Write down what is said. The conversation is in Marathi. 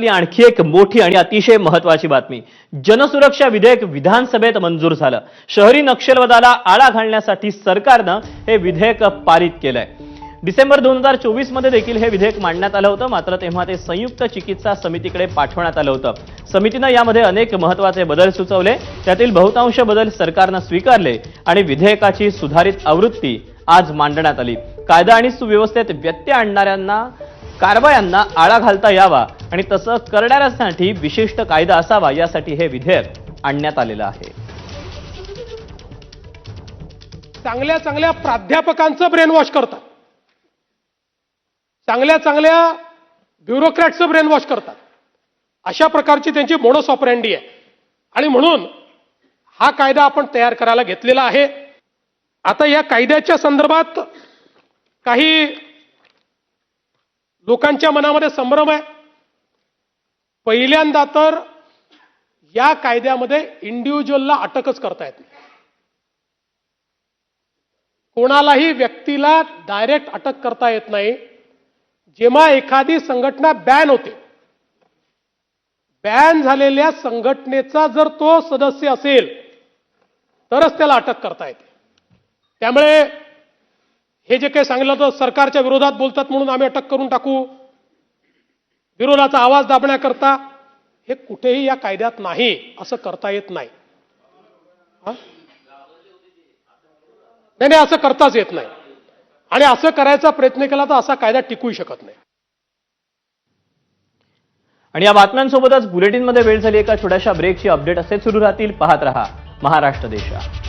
काळातली आणखी एक मोठी आणि अतिशय महत्वाची बातमी. जनसुरक्षा विधेयक विधानसभेत मंजूर झालं. शहरी नक्षलवादाला आळा घालण्यासाठी सरकारनं हे विधेयक पारित केलंय. डिसेंबर दोन हजार चोवीसमध्ये देखील हे विधेयक मांडण्यात आलं होतं. मात्र तेव्हा ते संयुक्त चिकित्सा समितीकडे पाठवण्यात आलं होतं. समितीनं यामध्ये अनेक महत्त्वाचे बदल सुचवले. त्यातील बहुतांश बदल सरकारनं स्वीकारले आणि विधेयकाची सुधारित आवृत्ती आज मांडण्यात आली. कायदा आणि सुव्यवस्थेत व्यत्यय आणणाऱ्यांना कारवायांना आळा घालता यावा आणि तसं करणाऱ्यांसाठी विशिष्ट कायदा असावा यासाठी हे विधेयक आणण्यात आलेलं आहे. चांगल्या चांगल्या प्राध्यापकांचं ब्रेन वॉश करतात. चांगल्या चांगल्या ब्युरोक्रॅटचं ब्रेन वॉश करतात. अशा प्रकारची त्यांची मोडस ऑपरँडी आहे. आणि म्हणून हा कायदा आपण तयार करायला घेतलेला आहे. आता या कायद्याच्या संदर्भात काही लोकांच्या मनामध्ये संभ्रम आहे. पहिल्यांदा तर या कायद्यामध्ये इंडिव्हिज्युअलला अटकच करता येत नाही. कोणालाही व्यक्तीला डायरेक्ट अटक करता येत नाही. जेव्हा एखादी संघटना बॅन होते बॅन झालेल्या संघटनेचा जर तो सदस्य असेल तरच त्याला अटक करता येते. त्यामुळे हे जे काही सांगितलं होतं सरकारच्या विरोधात बोलतात म्हणून आम्ही अटक करून टाकू. विरोधाचा आवाज दाबण्याकरता हे कुठेही या कायद्यात नाही असं करता येत नाही. नाही नाही असं करताच येत नाही. आणि असं करायचा प्रयत्न केला तर असा कायदा टिकूही शकत नाही. आणि या बातम्यांसोबतच बुलेटिनमध्ये वेळ झाली एका छोट्याशा ब्रेकची अपडेट असे सुरू राहतील. पाहत रहा महाराष्ट्र देशा.